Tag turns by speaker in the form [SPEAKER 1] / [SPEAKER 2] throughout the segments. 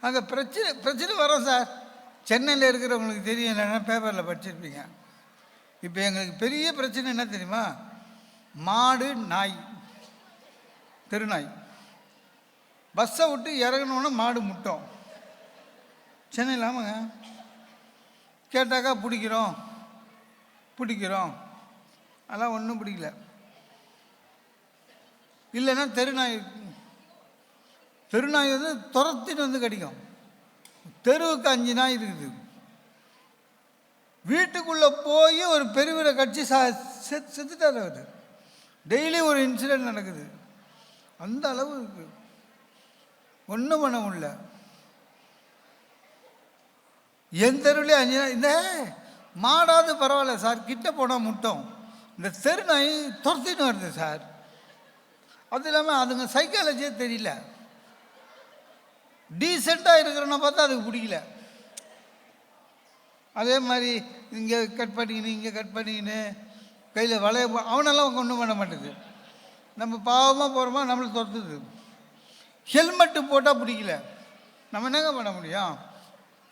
[SPEAKER 1] அங்கே பிரச்சனை பிரச்சனை வரும் சார். சென்னையில் இருக்கிறவங்களுக்கு தெரியும் இல்லைன்னா பேப்பரில் படிச்சிருப்பீங்க. இப்போ எங்களுக்கு பெரிய பிரச்சனை என்ன தெரியுமா? மாடு நாய். தெருநாய். பஸ்ஸை விட்டு இறங்கணுன்னா மாடு முட்டோம். சென்னையில் ஆமாங்க கேட்டாக்கா பிடிக்கிறோம். பிடிக்கிறோம். அதெல்லாம் ஒன்றும் பிடிக்கல. இல்லைன்னா தெருநாய் தெருநாய் வந்து துரத்திட்டு வந்து கடிக்கும். தெருவுக்கு அஞ்சு நாய் இருக்குது. வீட்டுக்குள்ளே போய் ஒரு பெருவிரை கட்சி சா செத் செத்துட்டார் அவர். டெய்லி ஒரு இன்சிடென்ட் நடக்குது. அந்த அளவு இருக்குது ஒன்றும் பண்ண முடியல. என் தெருவிலே அஞ்சு நாய் இந்த மாடாவது பரவாயில்ல சார் கிட்ட போனால் முட்டும். இந்த தெரு நாய் துரத்தின்னு வருது சார். அது இல்லாமல் அதுங்க சைக்காலஜியே தெரியல. டீசெண்டாக இருக்கிறவனை பார்த்தா அதுக்கு பிடிக்கல. அதே மாதிரி இங்கே கட் பண்ணிக்கின்னு இங்கே கட் பண்ணிக்கின்னு கையில் வளைய அவனெல்லாம் ஒன்றும் பண்ண மாட்டேது நம்ம பாவமாக போகிறோமா நம்மளை துரத்துது. ஹெல்மெட்டு போட்டால் பிடிக்கல. நம்ம என்னங்க பண்ண முடியும்?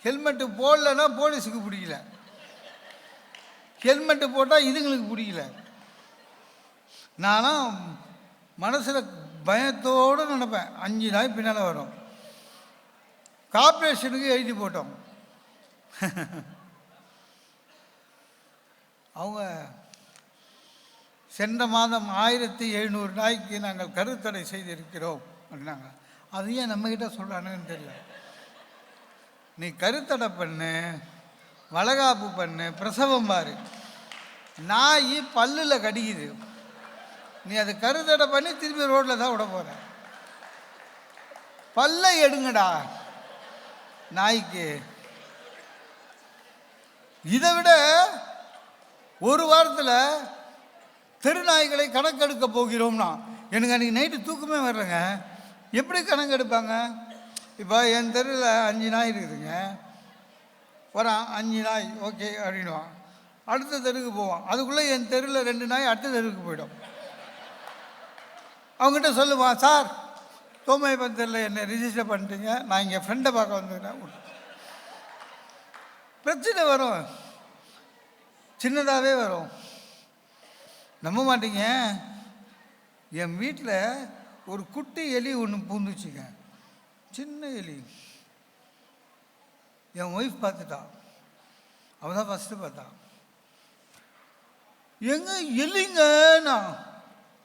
[SPEAKER 1] ஹெல்மெட்டு போடலன்னா போலீஸுக்கு பிடிக்கல. ஹெல்மெட்டு போட்டால் இதுங்களுக்கு பிடிக்கல. நானும் மனசில் பயத்தோடு நினப்பேன். அஞ்சு நாய் பின்னால் வரும். கார்பரேஷனுக்கு எழுதி போட்டோம். அவங்க சென்ற மாதம் ஆயிரத்தி எழுநூறு நாய்க்கு நாங்கள் கருத்தடை செய்திருக்கிறோம் அப்படின்னாங்க. அது ஏன் நம்மக்கிட்ட சொல்கிறானுன்னு தெரியல. நீ கருத்தடை பண்ணு வளகாப்பு பண்ணு பிரசவம் பாரு. நாய் பல்லில் கடிக்குது. நீ அதை கருத்தடை பண்ணி திரும்பி ரோட்டில் தான் விட போகிற பல்லை எடுங்கடா. நாய்க்கு. இதை விட ஒரு வாரத்தில் தெருநாய்களை கணக்கெடுக்க போகிறோம்னா எனக்கு அன்றைக்கி நைட்டு தூக்கமே வர்றேங்க எப்படி கணக்கெடுப்பாங்க? இப்போ என் தெருவில் அஞ்சு நாய் இருக்குதுங்க. வரான் அஞ்சு நாய் ஓகே அப்படின்வான் அடுத்த தெருவுக்கு போவான். அதுக்குள்ளே என் தெருவில் ரெண்டு நாய் அடுத்த தெருவுக்கு போயிடும். அவங்ககிட்ட சொல்லுவான் சார் தோமை பந்தரில் என்னை ரிஜிஸ்டர் பண்ணிட்டீங்க. நான் இங்கே ஃப்ரெண்டை பார்க்க வந்துக்கிறேன் பிரச்சனை வரும். சின்னதாகவே வரும். நம்ப மாட்டீங்க. என் வீட்டில் ஒரு குட்டி எலி ஒன்று பூந்துச்சுங்க. சின்ன எலி. என் ஒய்ஃப் பார்த்துட்டான் அவள் தான் ஃபஸ்ட்டு பார்த்தா. எங்க எலிங்கண்ணா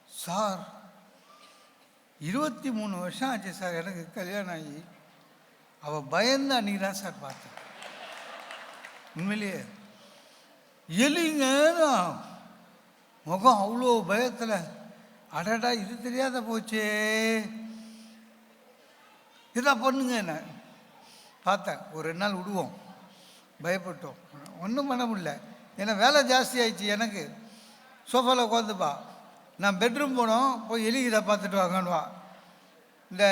[SPEAKER 1] சார் இருபத்தி மூணு வருஷம் ஆச்சு சார் எனக்கு கல்யாணம் ஆகி. அவள் பயந்து அன்றைக்கி தான் சார் பார்த்தேன். உண்மையிலேயே. எலிங்க முகம் அவ்வளோ பயத்தில். அடடா இது தெரியாத போச்சே. இதா பண்ணுங்க என்ன. பார்த்தேன் ஒரு ரெண்டு நாள் விடுவோம். பயப்பட்டோம். ஒன்றும் பண்ண முடியல. ஏன்னா வேலை ஜாஸ்தி ஆயிடுச்சு எனக்கு. சோஃபாவில் உட்காந்துப்பா நான் பெட்ரூம் போனோம் போய் எலிகிட்ட பார்த்துட்டு வாங்கன்னுவா. இந்த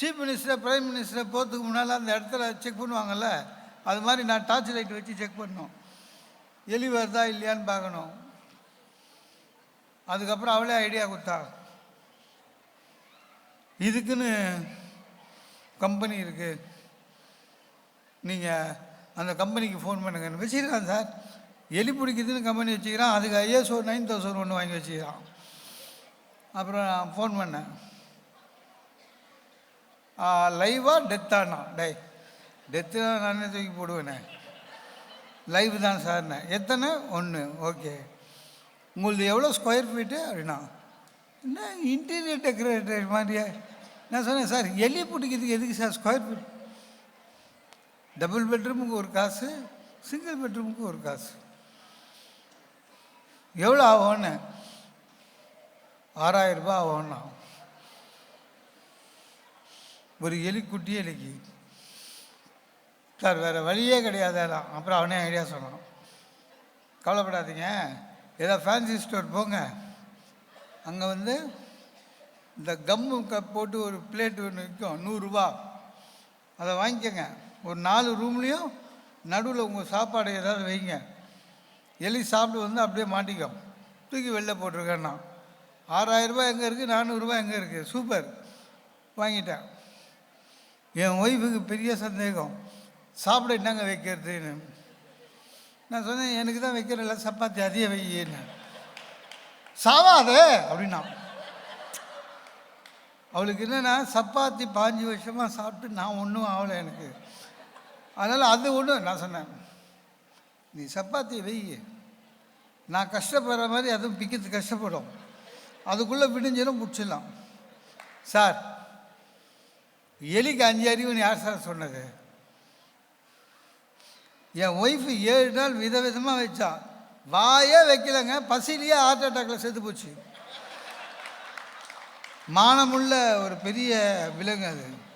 [SPEAKER 1] சீஃப் மினிஸ்டர் பிரைம் மினிஸ்டர் போகிறதுக்கு முன்னால் அந்த இடத்துல செக் பண்ணுவாங்கள்ல அது மாதிரி நான் டார்ச் லைட் வச்சு செக் பண்ணோம். எலி வருதா இல்லையான்னு பார்க்கணும். அதுக்கப்புறம் அவளே ஐடியா கொடுத்தா. இதுக்குன்னு கம்பெனி இருக்குது நீங்கள் அந்த கம்பெனிக்கு ஃபோன் பண்ணுங்கன்னு வச்சுருக்கான் சார். எலி பிடிக்குதுன்னு கம்பெனி வச்சுக்கிறான். அதுக்கு ஐஎஸ்ஓ நைன் தௌசண்ட் ஒன்று வாங்கி வச்சுக்கிறான். அப்புறம் நான் ஃபோன் பண்ணேன். லைவாக டெத்தானா டே டெத்துனா நானே தூக்கி போடுவேனே. லைவ் தான் சார்ண்ணே எத்தனை? ஒன்று ஓகே. உங்களுது எவ்வளோ ஸ்கொயர் ஃபீட்டு அப்படின்னா? என்ன இன்டீரியர் டெக்கரேட்டர் மாதிரியா? நான் சொன்னேன் சார் எலி பிடிக்கிறதுக்கு எதுக்கு சார் ஸ்கொயர் ஃபீட் டபுள் பெட்ரூமுக்கு ஒரு காசு சிங்கிள் பெட்ரூமுக்கு ஒரு காசு. எவ்வளோ ஆகும்னு? ஆறாயிரம் ரூபாய் ஆகும்னா. ஒரு எலி எலிக்கு. சார் வேறு வழியே கிடையாது அதான் அப்புறம் அவனே ஐடியா சொன்னான். கவலைப்படாதீங்க. ஏதோ ஃபேன்சி ஸ்டோர் போங்க. அங்கே வந்து இந்த கம்மு க போட்டு ஒரு பிளேட் ஒன்று விற்கும் நூறுரூவா அதை வாங்கிக்கோங்க. ஒரு நாலு ரூம்லேயும் நடுவில் உங்கள் சாப்பாடு ஏதாவது வைங்க. எலி சாப்பிட்டு வந்து அப்படியே மாட்டிக்கும். தூக்கி வெளில போட்டிருக்கேன் நான் ஆறாயிரரூபா எங்கே இருக்குது நானூறுரூவா எங்கே இருக்குது சூப்பர். வாங்கிட்டேன். என் ஒய்ஃபுக்கு பெரிய சந்தேகம். சாப்பிட என்னங்க வைக்கிறதுன்னு. நான் சொன்னேன் எனக்கு தான் வைக்கிறல சப்பாத்தி அதிக வையின்னு. சாவாதே அப்படின்னா. அவளுக்கு என்னென்னா சப்பாத்தி பாஞ்சு வருஷமாக சாப்பிட்டு நான் ஒன்றும் ஆகலை எனக்கு. அதனால் அது ஒன்று நான் சொன்னேன். நீ சப்பாத்தி வை. நான் கஷ்டப்படுற மாதிரி அதுவும் பிக்கிறது கஷ்டப்படும். அதுக்குள்ளே விடிஞ்சிடும் பிடிச்சிடலாம் சார் எலிக்கு அஞ்சு அறிவுன்னு யார் சார் சொன்னது? என் ஒய்ஃபு ஏழு நாள் விதவிதமாக வச்சா. வாயே வைக்கலங்க பசிலேயே ஹார்ட் அட்டாக்ல செத்து போச்சு. மானமுள்ள ஒரு பெரிய விலங்கு அது.